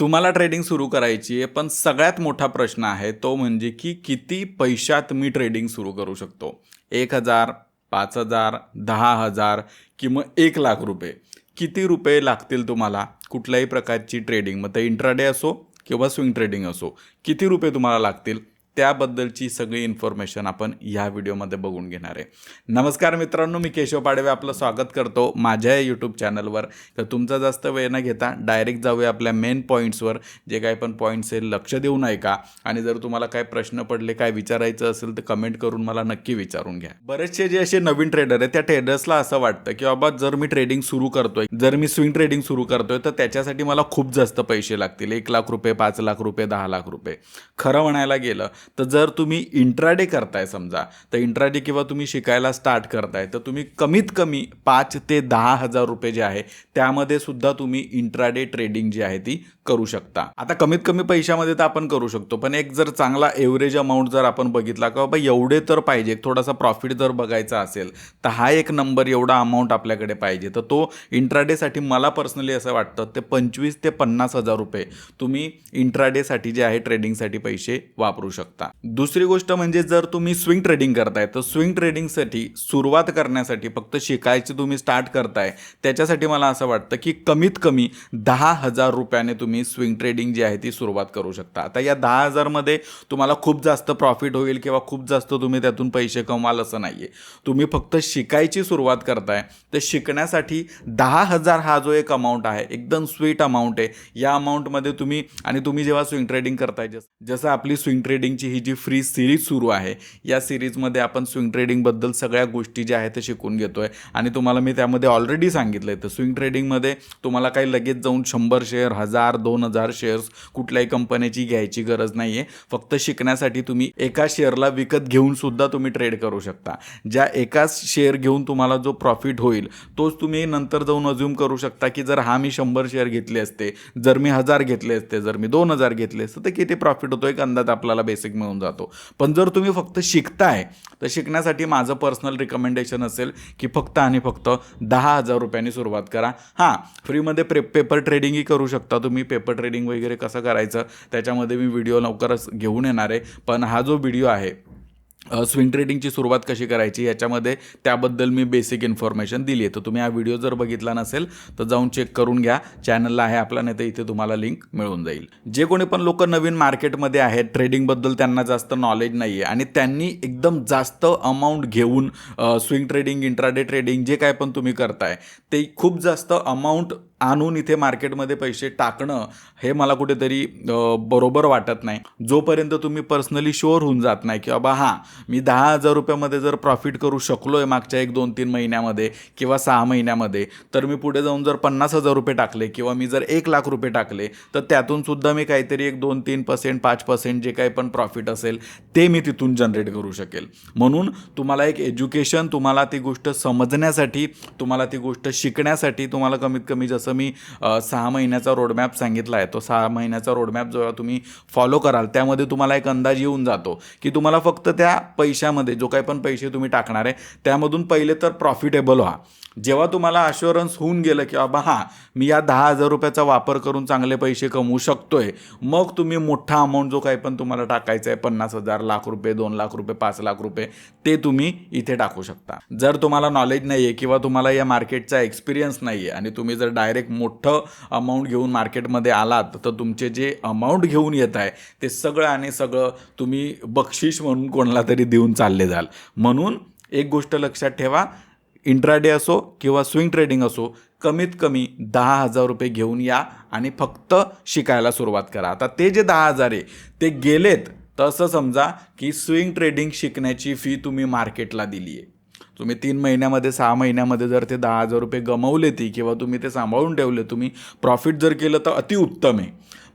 तुम्हाला ट्रेडिंग सुरू करायची आहे पण सगळ्यात मोठा प्रश्न आहे तो म्हणजे की किती पैशात मी ट्रेडिंग सुरू करू शकतो? एक हजार पाच हजार दहा हजार किंवा एक लाख रुपये. किती रुपये लागतील तुम्हाला? कुठल्याही प्रकारची ट्रेडिंग मग ते इंट्राडे असो किंवा स्विंग ट्रेडिंग असो किती रुपये तुम्हाला लागतील? त्याबद्दलची सगळी इन्फॉर्मेशन आपण ह्या व्हिडिओमध्ये बघून घेणार आहे. नमस्कार मित्रांनो मी केशव पाडवे आपलं स्वागत करतो माझ्या या यूट्यूब चॅनलवर तर तुमचा जास्त वेळ न घेता डायरेक्ट जाऊया आपल्या मेन पॉईंट्सवर जे काही पण पॉईंट्स आहे लक्ष देऊ नये का आणि जर तुम्हाला काय प्रश्न पडले काय विचारायचं असेल तर कमेंट करून मला नक्की विचारून घ्या. बरेचसे जे असे नवीन ट्रेडर आहे त्या ट्रेडर्सला असं वाटतं की बाबा जर मी ट्रेडिंग सुरू करतोय जर मी स्विंग ट्रेडिंग सुरू करतोय तर त्याच्यासाठी मला खूप जास्त पैसे लागतील. एक लाख रुपये पाच लाख रुपये दहा लाख रुपये. खरं म्हणायला गेलं तर जर तुम्ही इंट्राडे करताय समजा तर इंट्राडे किंवा तुम्ही शिकायला स्टार्ट करताय तर तुम्ही कमीत कमी पाच ते दहा हजार रुपये जे आहे त्यामध्ये सुद्धा तुम्ही इंट्राडे ट्रेडिंग जी आहे ती करू शकता. आता कमीत कमी पैशामध्ये तर आपण करू शकतो पण एक जर चांगला एव्हरेज अमाऊंट जर आपण बघितला का बाबा एवढे तर पाहिजे थोडासा प्रॉफिट जर बघायचा असेल तर हा एक नंबर एवढा अमाऊंट आपल्याकडे पाहिजे. तर तो इंट्राडेसाठी मला पर्सनली असं वाटतं ते पंचवीस ते पन्नास हजार रुपये तुम्ही इंट्राडेसाठी जे आहे ट्रेडिंगसाठी पैसे वापरू शकता. दुसरी गोष्ट म्हणजे जर तुम्ही स्विंग ट्रेडिंग करताय तर स्विंग ट्रेडिंगसाठी सुरुवात करण्यासाठी फक्त शिकायची तुम्ही स्टार्ट करताय. त्याच्यासाठी मला असं वाटतं की कमीत कमी दहा हजार रुपयाने तुम्ही स्विंग ट्रेडिंग जी आहे ती सुरुवात करू शकता. आता या दहा हजारमध्ये तुम्हाला खूप जास्त प्रॉफिट होईल किंवा खूप जास्त तुम्ही त्यातून पैसे कमाल असं नाही आहे तुम्ही फक्त शिकायची सुरुवात करताय तर शिकण्यासाठी दहा हजार हा जो एक अमाऊंट आहे एकदम स्वीट अमाऊंट आहे. या अमाऊंटमध्ये तुम्ही आणि तुम्ही जेव्हा स्विंग ट्रेडिंग करताय जस जसं आपली स्विंग ट्रेडिंगची ही जी फ्री सिरीज सुरू आहे या सिरीजमध्ये आपण स्विंग ट्रेडिंगबद्दल सगळ्या गोष्टी ज्या आहेत ते शिकून घेतो आहे आणि तुम्हाला मी त्यामध्ये ऑलरेडी सांगितलं आहे तर स्विंग ट्रेडिंगमध्ये तुम्हाला काही लगेच जाऊन शंभर शेअर हजार दोन हजार शेअर्स कुठल्याही कंपनीची घ्यायची गरज नाही आहे फक्त शिकण्यासाठी तुम्ही एका शेअरला विकत घेऊन सुद्धा तुम्ही ट्रेड करू शकता. ज्या एकाच शेअर घेऊन तुम्हाला जो प्रॉफिट होईल तोच तुम्ही नंतर जाऊन अज्युम करू शकता की जर हा मी शंभर शेअर घेतले असते जर मी हजार घेतले असते जर मी दोन हजार घेतले असते तर किती प्रॉफिट होतो? एक अंदाज आपल्याला बेसिक मिळून जातो. पण जर तुम्ही फक्त शिकताय तर शिकण्यासाठी माझं पर्सनल रिकमेंडेशन असेल की फक्त आणि फक्त दहा हजार रुपयांनी सुरुवात करा. हां फ्रीमध्ये प्रे पेपर ट्रेडिंगही करू शकता तुम्ही. पेपर ट्रेडिंग वगैरे कसं करायचं त्याच्यामध्ये मी व्हिडिओ लवकरच घेऊन येणार आहे. पण हा जो व्हिडिओ आहे स्विंग ट्रेडिंगची सुरुवात कशी करायची याच्यामध्ये त्याबद्दल मी बेसिक इन्फॉर्मेशन दिली आहे. तर तुम्ही हा व्हिडिओ जर बघितला नसेल तर जाऊन चेक करून घ्या. चॅनलला आहे आपला नाही तर इथे तुम्हाला लिंक मिळून जाईल. जे कोणी पण लोक नवीन मार्केटमध्ये आहेत ट्रेडिंगबद्दल त्यांना जास्त नॉलेज नाही आहे आणि त्यांनी एकदम जास्त अमाऊंट घेऊन स्विंग ट्रेडिंग इंट्राडे ट्रेडिंग जे काय पण तुम्ही करताय ते खूप जास्त अमाऊंट आणून इथे मार्केटमध्ये पैसे टाकणं हे मला कुठेतरी बरोबर वाटत नाही. जोपर्यंत तुम्ही पर्सनली शुअर होऊन जात नाही की बाबा हां मी दहा हजार रुपयामध्ये जर प्रॉफिट करू शकलो आहे मागच्या एक दोन तीन महिन्यामध्ये किंवा सहा महिन्यामध्ये तर मी पुढे जाऊन जर पन्नास हजार रुपये टाकले किंवा मी जर एक लाख रुपये टाकले तर त्यातून सुद्धा मी काहीतरी एक दोन तीन पर्सेंट पाच पर्सेंट जे काही पण प्रॉफिट असेल ते मी तिथून जनरेट करू शकेल. म्हणून तुम्हाला एक एज्युकेशन तुम्हाला ती गोष्ट समजण्यासाठी तुम्हाला ती गोष्ट शिकण्यासाठी तुम्हाला कमीत कमी जसं मी सहा महिन्याचा रोडमॅप सांगितला आहे. तो सहा महिन्याचा रोडमॅप जेव्हा तुम्ही फॉलो कराल त्यामध्ये तुम्हाला एक अंदाज येऊन जातो की तुम्हाला फक्त त्या पैशामध्ये जो काही पण पैसे तुम्ही टाकणार आहे त्यामधून पहिले तर प्रॉफिटेबल व्हा. जेव्हा तुम्हाला अश्युरन्स होऊन गेलं की बाबा हां मी या दहा हजार रुपयाचा वापर करून चांगले पैसे कमवू शकतोय मग तुम्ही मोठा अमाऊंट जो काही पण तुम्हाला टाकायचा आहे पन्नास हजार लाख रुपये दोन लाख रुपये पाच लाख रुपये ते तुम्ही इथे टाकू शकता. जर तुम्हाला नॉलेज नाही आहे किंवा तुम्हाला या मार्केटचा एक्सपिरियन्स नाही आहे आणि तुम्ही जर डायरेक्ट मोठं अमाऊंट घेऊन मार्केटमध्ये आलात तर तुमचे जे अमाऊंट घेऊन येत आहे ते सगळं आणि सगळं तुम्ही बक्षीस म्हणून कोणाला तरी देऊन चालले जाल. म्हणून एक गोष्ट लक्षात ठेवा इंट्राडे असो किंवा स्विंग ट्रेडिंग असो कमीत कमी दहा हजार रुपये घेऊन या आणि फक्त शिकायला सुरुवात करा. आता ते जे दहा हजार आहे ते गेलेत तर असं समजा की स्विंग ट्रेडिंग शिकण्याची फी तुम्ही मार्केटला दिली आहे तुम्ही तीन महिन्यामध्ये सहा महिन्यामध्ये जर ते दहा हजार रुपये गमवले ती किंवा तुम्ही ते सांभाळून ठेवले तुम्ही प्रॉफिट जर केलं तर अतिउत्तम आहे.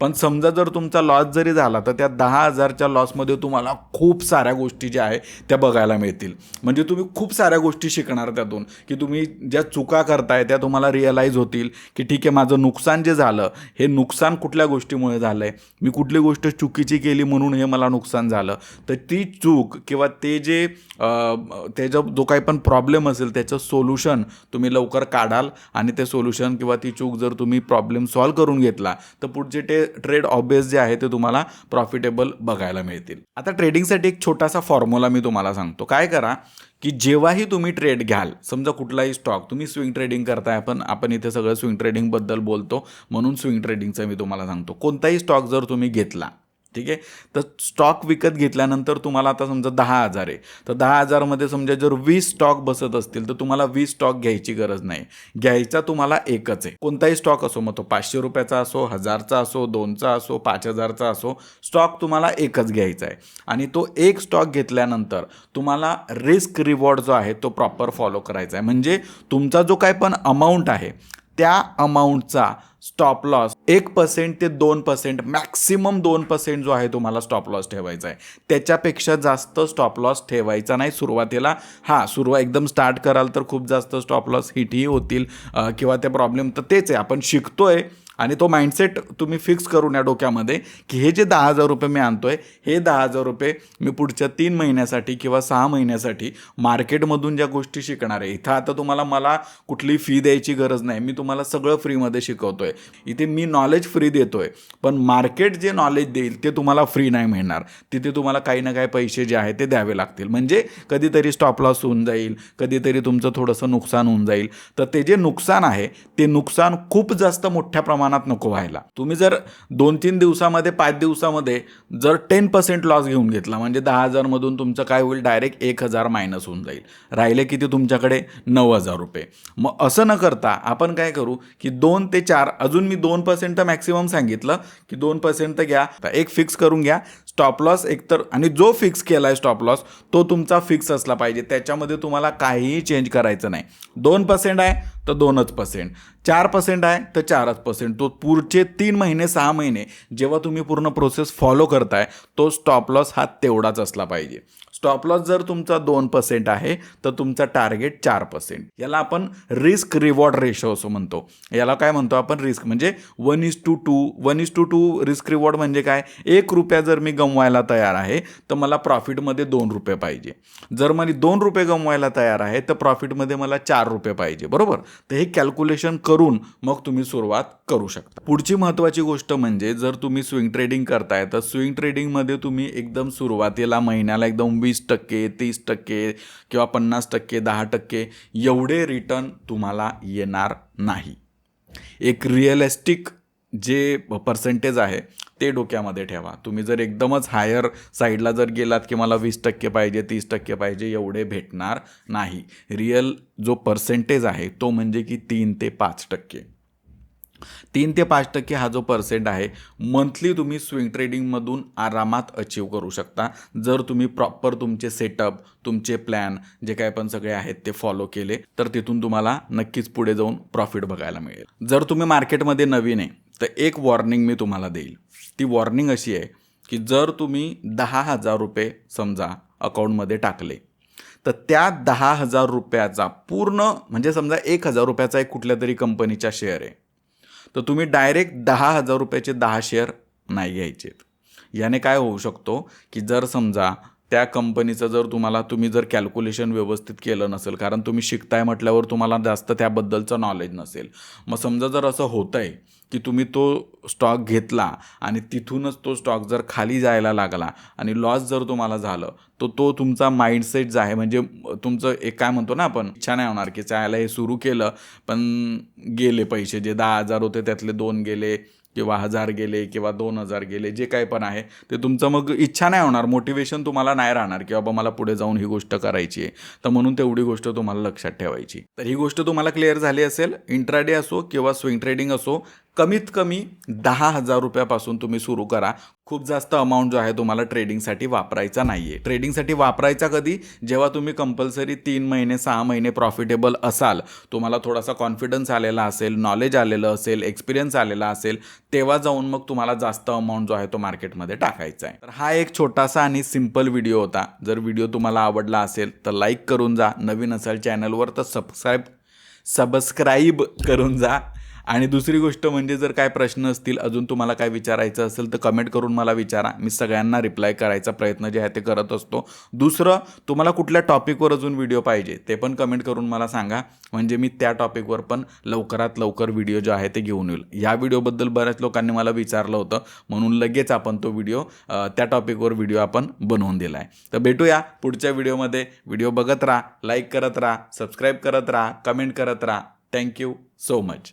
पण समजा जर तुमचा लॉस जरी झाला तर त्या दहा हजारच्या लॉसमध्ये तुम्हाला खूप साऱ्या गोष्टी ज्या आहे त्या बघायला मिळतील. म्हणजे तुम्ही खूप साऱ्या गोष्टी शिकणार त्यातून की तुम्ही ज्या चुका करताय त्या तुम्हाला रिअलाईज होतील की ठीक आहे माझं नुकसान जे झालं हे नुकसान कुठल्या गोष्टीमुळे झालं आहे मी कुठली गोष्ट चुकीची केली म्हणून हे मला नुकसान झालं? तर ती चूक किंवा ते जे त्याचा जो काही पण प्रॉब्लेम असेल त्याचं सोल्युशन तुम्ही लवकर काढाल आणि ते सोल्युशन किंवा ती चूक जर तुम्ही प्रॉब्लेम सॉल्व करून घेतला तर पुढचे ते ट्रेड ऑब्वियस जे आहे ते तुम्हाला प्रॉफिटेबल बघायला मिळतील. आता ट्रेडिंगसाठी एक छोटासा फॉर्म्युला मी तुम्हाला सांगतो. काय करा की जेव्हाही तुम्ही ट्रेड घ्याल समजा कुठलाही स्टॉक तुम्ही स्विंग ट्रेडिंग करताय आपण आपण इथे सगळं स्विंग ट्रेडिंगबद्दल बोलतो म्हणून स्विंग ट्रेडिंगचं मी तुम्हाला सांगतो. कोणताही स्टॉक जर तुम्ही घेतला ठीक आहे? तर स्टॉक विकत घेतल्यानंतर तुम्हाला आता समजा दहा हजार आहे. तर दहा हजारमध्ये समजा जर वीस स्टॉक बसत असतील तर तुम्हाला वीस स्टॉक घ्यायची गरज नाही. घ्यायचा तुम्हाला एकच आहे. कोणताही स्टॉक असो मग तो पाचशे रुपयाचा असो हजारचा असो दोनचा असो पाच हजारचा असो स्टॉक तुम्हाला एकच घ्यायचा आहे. आणि तो एक स्टॉक घेतल्यानंतर तुम्हाला रिस्क रिवॉर्ड जो आहे तो प्रॉपर फॉलो करायचा आहे. म्हणजे तुमचा जो काय पण अमाऊंट आहे त्या अमाऊंटचा स्टॉप लॉस एक पर्सेंट ते दोन पर्सेंट मॅक्सिमम दोन पर्सेंट जो आहे तुम्हाला स्टॉप लॉस ठेवायचा आहे. त्याच्यापेक्षा जास्त स्टॉप लॉस ठेवायचा नाही सुरुवातीला. हां सुरुवात एकदम स्टार्ट कराल तर खूप जास्त स्टॉप लॉस हिटही होतील किंवा ते प्रॉब्लेम तर तेच आहे. आपण शिकतोय आणि तो माइंडसेट तुम्ही फिक्स करून या डोक्यामध्ये की हे जे दहा हजार रुपये मी आणतोय हे दहा हजार रुपये मी पुढच्या तीन महिन्यासाठी किंवा सहा महिन्यासाठी मार्केटमधून ज्या गोष्टी शिकणार आहे. इथं आता तुम्हाला मला कुठली फी द्यायची गरज नाही. मी तुम्हाला सगळं फ्रीमध्ये शिकवतोय. इथे मी नॉलेज फ्री देतोय. पण मार्केट जे नॉलेज देईल ते तुम्हाला फ्री नाही मिळणार. तिथे तुम्हाला काही ना काही पैसे जे आहे ते द्यावे लागतील. म्हणजे कधीतरी स्टॉप लॉस होऊन जाईल कधीतरी तुमचं थोडंसं नुकसान होऊन जाईल. तर ते जे नुकसान आहे ते नुकसान खूप जास्त मोठ्या प्रमाणात नको व्हायला. तुम्ही जर दोन तीन दिवसामध्ये पाच दिवसामध्ये जर टेन पर्सेंट लॉस घेऊन घेतला म्हणजे दहा हजारमधून तुमचं काय होईल डायरेक्ट एक हजार मायनस होऊन जाईल. राहिले किती तुमच्याकडे? नऊ हजार रुपये. मग असं न करता आपण काय करू की दोन ते चार अजून मी दोन पर्सेंट तर मॅक्सिमम सांगितलं की दोन पर्सेंट तर घ्या एक फिक्स करून घ्या. स्टॉप लॉस एकतर आणि जो फिक्स केला आहे स्टॉप लॉस तो तुमचा फिक्स असला पाहिजे. त्याच्यामध्ये तुम्हाला काहीही चेंज करायचं नाही. दोन पर्सेंट आहे तर दोनच पर्सेंट चार पर्सेंट आहे तर चारच पर्सेंट तो पुढचे तीन महिने सहा महिने जेव्हा तुम्ही पूर्ण प्रोसेस फॉलो करताय तो स्टॉप लॉस हा तेवढाच असला पाहिजे. स्टॉप लॉस जर तुमचा दोन पर्सेंट आहे तर तुमचा टार्गेट चार पर्सेंट याला आपण रिस्क रिवॉर्ड रेशो असं म्हणतो. याला काय म्हणतो आपण? रिस्क म्हणजे one is to two one is to two risk reward म्हणजे काय? एक रुपया जर मी गमवायला तयार आहे तर मला प्रॉफिटमध्ये दोन रुपये पाहिजे. जर मला दोन रुपये गमवायला तयार आहे तर प्रॉफिटमध्ये मला चार रुपये पाहिजे. बरोबर? तर हे कॅल्क्युलेशन करून मग तुम्ही सुरुवात करू शकता. पुढची महत्त्वाची गोष्ट म्हणजे जर तुम्ही स्विंग ट्रेडिंग करताय तर स्विंग ट्रेडिंगमध्ये तुम्ही एकदम सुरुवातीला महिन्याला एकदम वीस टक्के तीस टक्के किंवा पन्नास टक्के दहा टक्के एवढे रिटर्न तुम्हाला येणार नाही. एक रिअलिस्टिक जे पर्सेंटेज आहे ते डोक्यामध्ये ठेवा. तुम्ही जर एकदमच हायर साईडला जर गेलात की मला वीस टक्के पाहिजे तीस टक्के पाहिजे एवढे भेटणार नाही. रिअल जो पर्सेंटेज आहे तो म्हणजे की तीन ते पाच टक्के. तीन ते पाच टक्के हा जो पर्सेंट आहे मंथली तुम्ही स्विंग ट्रेडिंगमधून आरामात अचीव करू शकता. जर तुम्ही प्रॉपर तुमचे सेटअप तुमचे प्लॅन जे काय पण सगळे आहेत ते फॉलो केले तर तिथून तुम्हाला नक्कीच पुढे जाऊन प्रॉफिट बघायला मिळेल. जर तुम्ही मार्केटमध्ये नवीन आहे तर एक वॉर्निंग मी तुम्हाला देईल. ती वॉर्निंग अशी आहे की जर तुम्ही दहा हजार रुपये समजा अकाउंटमध्ये टाकले तर त्या दहा हजार रुपयाचा पूर्ण म्हणजे समजा एक हजार रुपयाचा एक कुठल्या तरी कंपनीचा शेअर आहे. तर तुम्ही डायरेक्ट दहा हजार रुपयाचे दहा शेअर नाही घ्यायचे याने काय होऊ शकतो की जर समजा त्या कंपनीचं जर तुम्हाला तुम्ही जर कॅल्क्युलेशन व्यवस्थित केलं नसेल कारण तुम्ही शिकताय म्हटल्यावर तुम्हाला जास्त त्याबद्दलचं नॉलेज नसेल. मग समजा जर असं होतं आहे की तुम्ही तो स्टॉक घेतला आणि तिथूनच तो स्टॉक जर खाली जायला लागला आणि लॉस जर तुम्हाला झालं तर तो तुमचा माइंडसेट जो आहे म्हणजे तुमचं एक काय म्हणतो ना आपण इच्छा नाही होणार की चायला हे सुरू केलं पण गेले पैसे जे दहा हजार होते त्यातले दोन गेले किंवा हजार गेले किंवा दोन हजार गेले जे काही पण आहे ते तुमचं मग इच्छा नाही होणार. मोटिवेशन तुम्हाला नाही राहणार की बाबा मला पुढे जाऊन ही गोष्ट करायची आहे. तर म्हणून तेवढी गोष्ट तुम्हाला लक्षात ठेवायची. तर ही गोष्ट तुम्हाला क्लिअर झाली असेल. इंट्राडे असो किंवा स्विंग ट्रेडिंग असो कमीत कमी दहा हजार रुपयापासून तुम्ही सुरू करा. खूप जास्त अमाऊंट जो आहे तुम्हाला ट्रेडिंगसाठी वापरायचा नाही आहे ट्रेडिंगसाठी वापरायचा कधी? जेव्हा तुम्ही कंपल्सरी तीन महिने सहा महिने प्रॉफिटेबल असाल तुम्हाला थोडासा कॉन्फिडन्स आलेला असेल नॉलेज आलेलं असेल एक्सपिरियन्स आलेला असेल तेव्हा जाऊन मग तुम्हाला जास्त अमाऊंट जो आहे तो मार्केटमध्ये टाकायचा आहे. तर हा एक छोटासा आणि सिंपल व्हिडिओ होता. जर व्हिडिओ तुम्हाला आवडला असेल तर लाईक करून जा. नवीन असेल चॅनलवर तर सबस्क्राईब सबस्क्राईब करून जा. आणि दुसरी गोष्ट म्हणजे जर काय प्रश्न असतील अजून तुम्हाला काय विचारायचं असेल तर कमेंट करून मला विचारा. मी सगळ्यांना रिप्लाय करायचा प्रयत्न जे आहे ते करत असतो. दुसरं तुम्हाला कुठल्या टॉपिकवर अजून व्हिडिओ पाहिजे ते पण कमेंट करून मला सांगा. म्हणजे मी त्या टॉपिकवर पण लवकरात लवकर व्हिडिओ जो आहे ते घेऊन येईल. या व्हिडिओबद्दल बऱ्याच लोकांनी मला विचारलं होतं. म्हणून लगेच आपण तो व्हिडिओ त्या टॉपिकवर व्हिडिओ आपण बनवून दिला आहे तर भेटूया पुढच्या व्हिडिओमध्ये व्हिडिओ बघत राहा लाईक करत राहा सबस्क्राईब करत राहा कमेंट करत राहा. Thank you so much